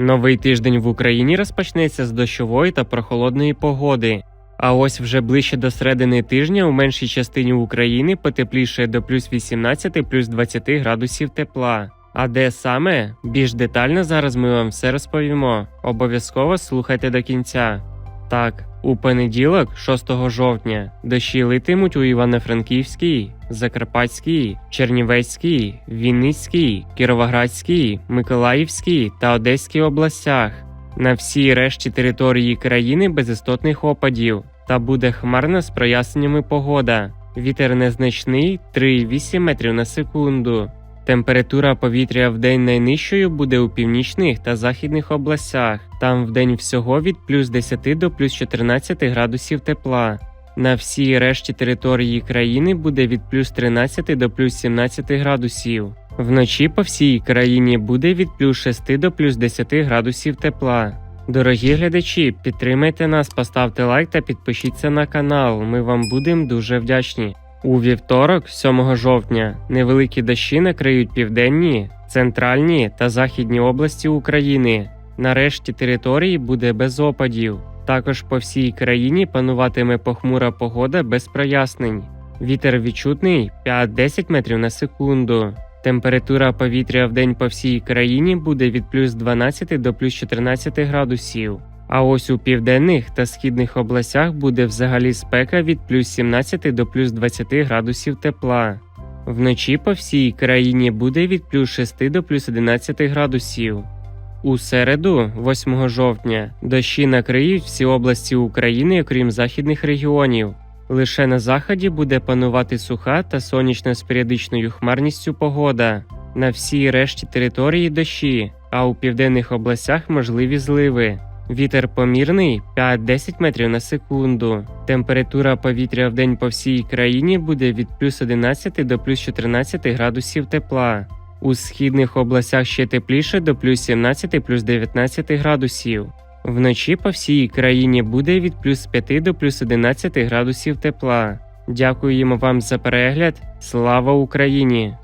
Новий тиждень в Україні розпочнеться з дощової та прохолодної погоди. А ось вже ближче до середини тижня у меншій частині України потепліше до плюс 18 плюс 20 градусів тепла. А де саме? Більш детально зараз ми вам все розповімо. Обов'язково слухайте до кінця. Так, у понеділок, 6 жовтня, дощі литимуть у Івано-Франківській, Закарпатській, Чернівецькій, Вінницькій, Кіровоградській, Миколаївській та Одеській областях. На всій решті території країни без істотних опадів та буде хмарна з проясненнями погода. Вітер незначний 3,8 метрів на секунду. Температура повітря в день найнижчою буде у північних та західних областях. Там в день всього від плюс 10 до плюс 14 градусів тепла. На всій решті території країни буде від плюс 13 до плюс 17 градусів. Вночі по всій країні буде від плюс 6 до плюс 10 градусів тепла. Дорогі глядачі, підтримайте нас, поставте лайк та підпишіться на канал. Ми вам будемо дуже вдячні. У вівторок, 7 жовтня, невеликі дощі накриють південні, центральні та західні області України. Нарешті території буде без опадів. Також по всій країні пануватиме похмура погода без прояснень. Вітер відчутний 5-10 метрів на секунду. Температура повітря в день по всій країні буде від плюс 12 до плюс 14 градусів. А ось у південних та східних областях буде взагалі спека від плюс 17 до плюс 20 градусів тепла. Вночі по всій країні буде від плюс 6 до плюс 11 градусів. У середу, 8 жовтня, дощі накриють всі області України, окрім західних регіонів. Лише на заході буде панувати суха та сонячна з періодичною хмарністю погода. На всій решті території дощі, а у південних областях можливі зливи. Вітер помірний 5-10 метрів на секунду. Температура повітря в день по всій країні буде від плюс 11 до плюс 14 градусів тепла. У східних областях ще тепліше до плюс 17 плюс 19 градусів. Вночі по всій країні буде від плюс 5 до плюс 11 градусів тепла. Дякуємо вам за перегляд. Слава Україні!